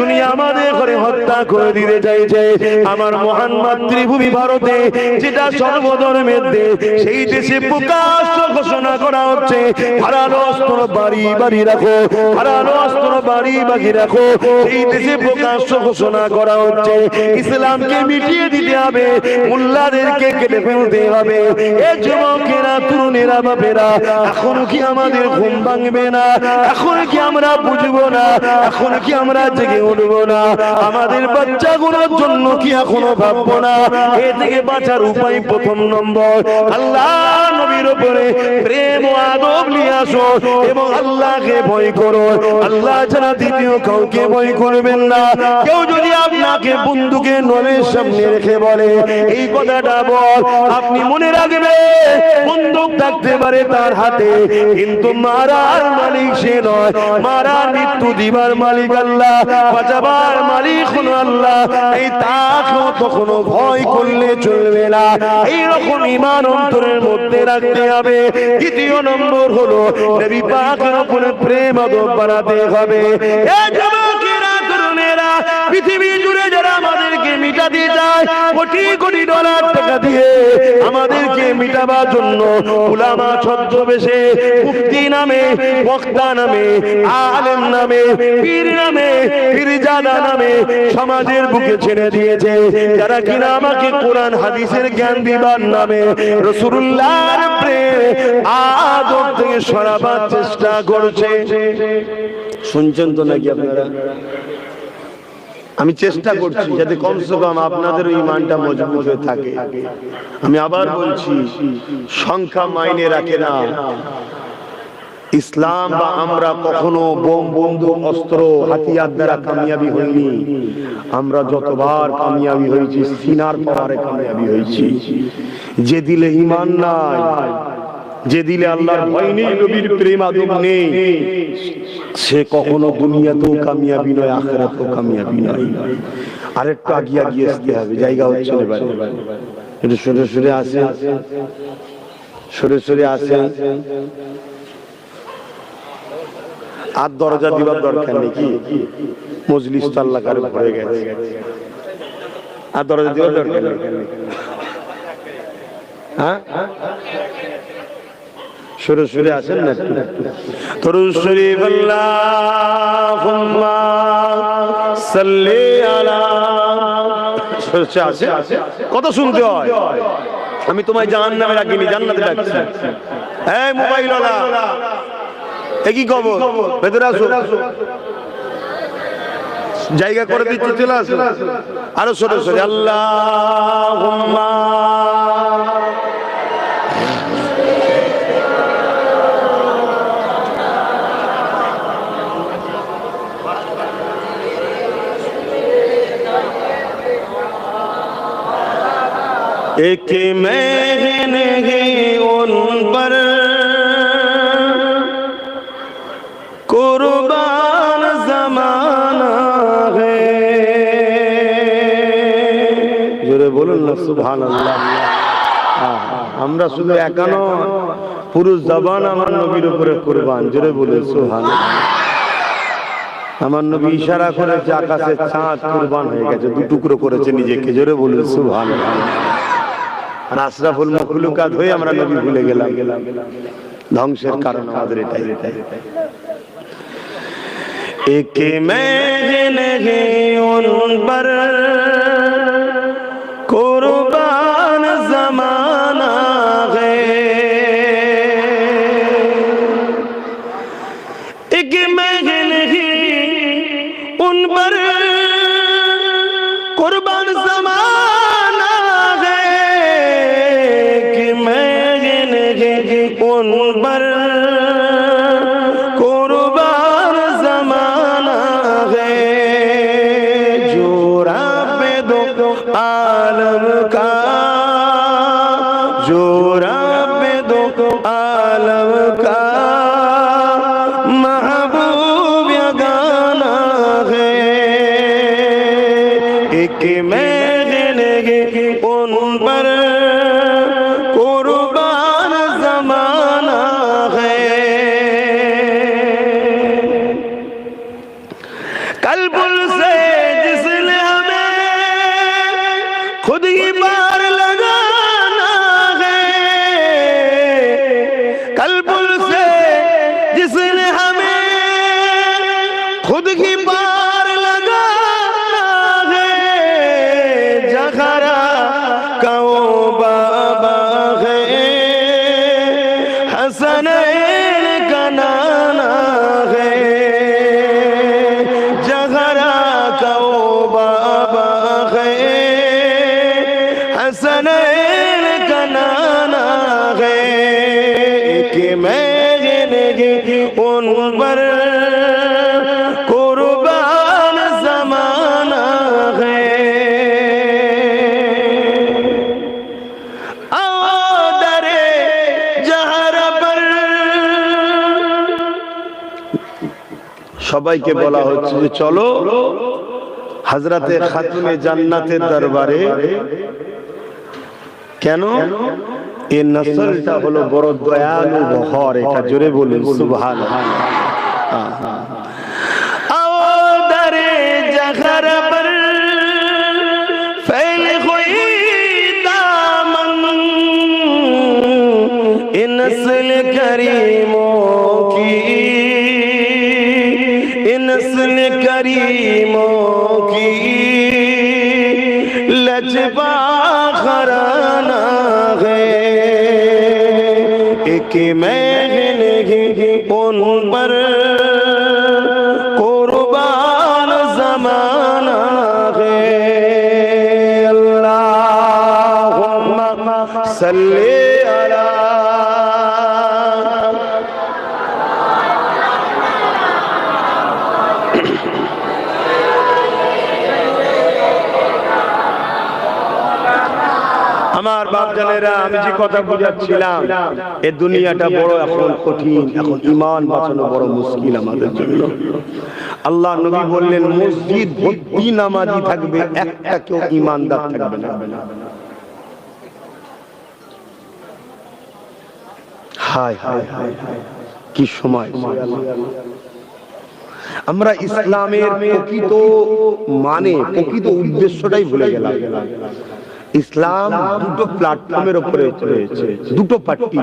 দুনিয়া আমাদের ঘরে হত্যা করে দিতে চাইছে। আমার মহান মাতৃভূমি ভারতে যেটা সর্বধর্মের দেশ, সেই দেশে প্রকাশ্য ঘোষণা করা হচ্ছে। হারালো অস্ত্র বাড়ি বাড়ি রাখো হারালো অস্ত্র বাড়ি বাড়ি রাখো। সেই দেশে প্রকাশ্য ঘোষণা করা হচ্ছে। ইসলামকে মিটিয়ে দিতে হবে, মোল্লাদেরকে কেটে ফেলতে হবে। এ যুবকেরা, তরুণেরা, বাপেরা, এখন কি আমাদের ঘুম ভাঙবে না? এখন কি আমরা বুঝব না? এখন কি আমরা জেগে উঠবো না। আমাদের জন্য কি এখনও ভাববো না? এ থেকে বাঁচার উপায় প্রথম নম্বর। আল্লাহ নবীর উপরে প্রেম আদব নিয়ে আসো এবং আল্লাহকে ভয় করো। আল্লাহ ছাড়া দ্বিতীয় কাউকে ভয় করবেন না। কেউ যদি আপনাকে বন্ধুকে নলের সামনে রেখে বলে, এই কথাটা বল, আপনি মনে রাখবেন বন্দুক থাকতে পারে তার হাতে, কিন্তু মারার মালিক সে নয়। মারা মৃত্যু দিবার মালিক আল্লাহ। বাঁচাবার মালিক হলো আল্লাহ, এই তাকেও ভয় করলে চলবে না। এইরকম ইমান অন্তরের মধ্যে রাখতে হবে। দ্বিতীয় নম্বর হলো পাকের উপরে প্রেম বানাতে হবে। পৃথিবী জুড়ে যারা আমাদেরকে মিটাতে চায় কোটি কোটি ডলার টাকা দিয়ে আমাদেরকে মিটাবার জন্য উলামা ছদ্মবেশে, মুফতি নামে, বক্তা নামে, আলেম নামে, পীর নামে পীরজাদা নামে সমাজের বুকে ছেড়ে দিয়েছে। যারা কিনা আমাকে কোরআন, হাদিসের জ্ঞান দিবার নামে রসুল্লাহর প্রেম আদব থেকে সরাবার চেষ্টা করছে। শুনছেন তো নাকি আপনারা? আমি চেষ্টা করছি যাতে কমসে কম আপনাদের ওই ইমানটা মজবুত হয়ে থাকে। আমি আবার বলছি, সংখ্যা মাইনে রাখে না। ইসলাম বা আমরা কখনো বোম বন্ধু অস্ত্র, হাতিয়ার দ্বারা কামিয়াবি হইনি। আমরা যতবার কামিয়াবি হয়েছি, সিনার পাওয়ারে কামিয়াবি হয়েছি। যে দিলে ইমান নাই যে দিলে আল্লাহর ভয় নেই নবীর প্রেম আদব নেই। সে কখনো দুনিয়াতেও কামিয়াবি নয় আখেরাতেও কামিয়াবি নয়। আরেকটু আগিয়ে আগিয়ে আসতে হবে জায়গা হচ্ছে একটু সরে সরে আসে সরে সরে আসে আর দরজা দিবার দরকার নেই কি? মজলিস তো আল্লাহ কারে গেছে। আর দরজা দিবার দরকার নেই। হ্যাঁ? সরে সরে আসেন না তরু শরীফ কত শুনতে হয়? আমি তোমায় জাহান্নামে রাখিনি জান্নাতে ডাকছি। এই মোবাইল একই খবর? ভেতরে আসো। জায়গা করে দিচ্ছি, চলে আসো। আরও সরে সরে। আল্লাহ ایک مہن ہے ان پر قربان زمانہ ہے جورے بولن نا سبحان اللہ আমরা শুধু একানো, পুরুষ জবান আমার নবীর উপরে কোরবান। জোরে বলে সোহান আমার নবী ইশারা করেছে, আকাশে চাঁদ কোরবান হয়ে গেছে, দু টুকরো করেছে নিজেকে। জোরে বলে সুহান আর আশরাফুল মখলুকাত হয়ে আমরা নবী ভুলে গেলাম ধ্বংসের কারণ আমাদের এটাই এটাই एक महन है उन पर दो आलम का जो रब दो आलम का महबूब गाना है। एक महल সবাইকে বলা হচ্ছে যে চলো হাজরাতে খাতুনে জান্নাতের দরবারে কেন? এই নসলটা হলো বড় দয়ালু বহর এটা জোরে বলুন সুবহানাল্লাহ। আহ। আহ আহ আহ कि मैंने उन पर আমার বাপ জানেরা আমি যে কথা বুঝাচ্ছিলাম, এ দুনিয়াটা বড় এখন কঠিন, এখন ইমান বাঁচানো বড় মুশকিল আমাদের জন্য। আল্লাহ নবী বললেন, মসজিদ ভর্তি নামাজি থাকবে, একটা কেউ ইমানদার থাকবে না। হায় হায়, কি সময়। আমরা ইসলামের প্রকৃত মানে প্রকৃত উদ্দেশ্যটাই ভুলে গেলাম। ইসলাম দুটো প্ল্যাটফর্মের উপরে দুটো পার্টি